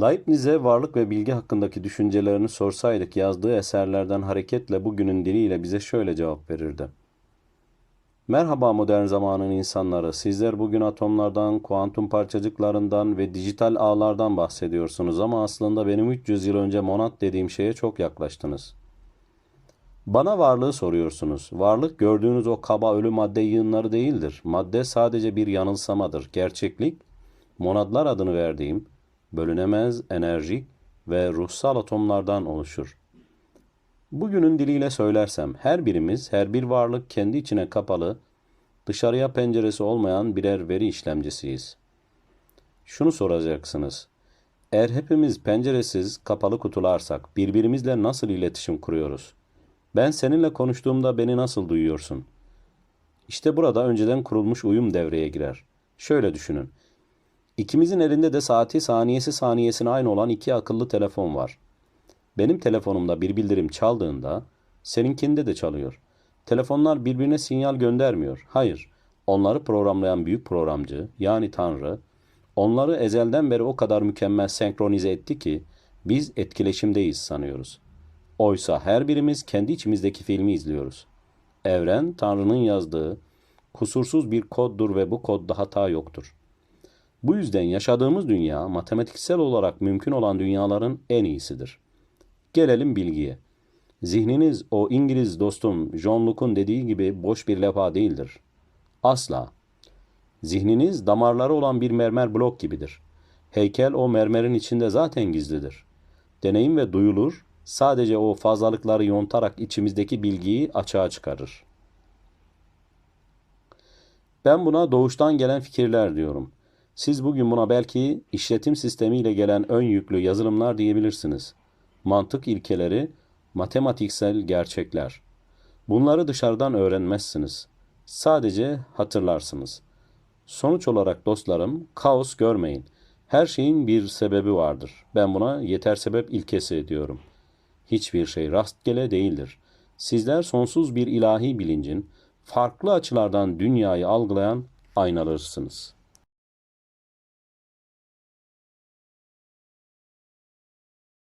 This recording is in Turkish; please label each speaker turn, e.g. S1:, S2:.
S1: Leibniz'e varlık ve bilgi hakkındaki düşüncelerini sorsaydık yazdığı eserlerden hareketle bugünün diliyle bize şöyle cevap verirdi. Merhaba modern zamanın insanları. Sizler bugün atomlardan, kuantum parçacıklarından ve dijital ağlardan bahsediyorsunuz ama aslında benim 300 yıl önce monat dediğim şeye çok yaklaştınız. Bana varlığı soruyorsunuz. Varlık gördüğünüz o kaba ölü madde yığınları değildir. Madde sadece bir yanılsamadır. Gerçeklik, monadlar adını verdiğim, bölünemez, enerjik ve ruhsal atomlardan oluşur. Bugünün diliyle söylersem her birimiz, her bir varlık kendi içine kapalı, dışarıya penceresi olmayan birer veri işlemcisiyiz. Şunu soracaksınız. Eğer hepimiz penceresiz, kapalı kutularsak birbirimizle nasıl iletişim kuruyoruz? Ben seninle konuştuğumda beni nasıl duyuyorsun? İşte burada önceden kurulmuş uyum devreye girer. Şöyle düşünün. İkimizin elinde de saati saniyesi saniyesine aynı olan iki akıllı telefon var. Benim telefonumda bir bildirim çaldığında seninkinde de çalıyor. Telefonlar birbirine sinyal göndermiyor. Hayır, onları programlayan büyük programcı yani Tanrı onları ezelden beri o kadar mükemmel senkronize etti ki biz etkileşimdeyiz sanıyoruz. Oysa her birimiz kendi içimizdeki filmi izliyoruz. Evren Tanrı'nın yazdığı kusursuz bir koddur ve bu kodda hata yoktur. Bu yüzden yaşadığımız dünya matematiksel olarak mümkün olan dünyaların en iyisidir. Gelelim bilgiye. Zihniniz o İngiliz dostum John Locke'un dediği gibi boş bir levha değildir. Asla. Zihniniz damarları olan bir mermer blok gibidir. Heykel o mermerin içinde zaten gizlidir. Deneyim ve duyulur sadece o fazlalıkları yontarak içimizdeki bilgiyi açığa çıkarır. Ben buna doğuştan gelen fikirler diyorum. Siz bugün buna belki işletim sistemiyle gelen ön yüklü yazılımlar diyebilirsiniz. Mantık ilkeleri, matematiksel gerçekler. Bunları dışarıdan öğrenmezsiniz. Sadece hatırlarsınız. Sonuç olarak dostlarım, kaos görmeyin. Her şeyin bir sebebi vardır. Ben buna yeter sebep ilkesi diyorum. Hiçbir şey rastgele değildir. Sizler sonsuz bir ilahi bilincin farklı açılardan dünyayı algılayan aynalarısınız.''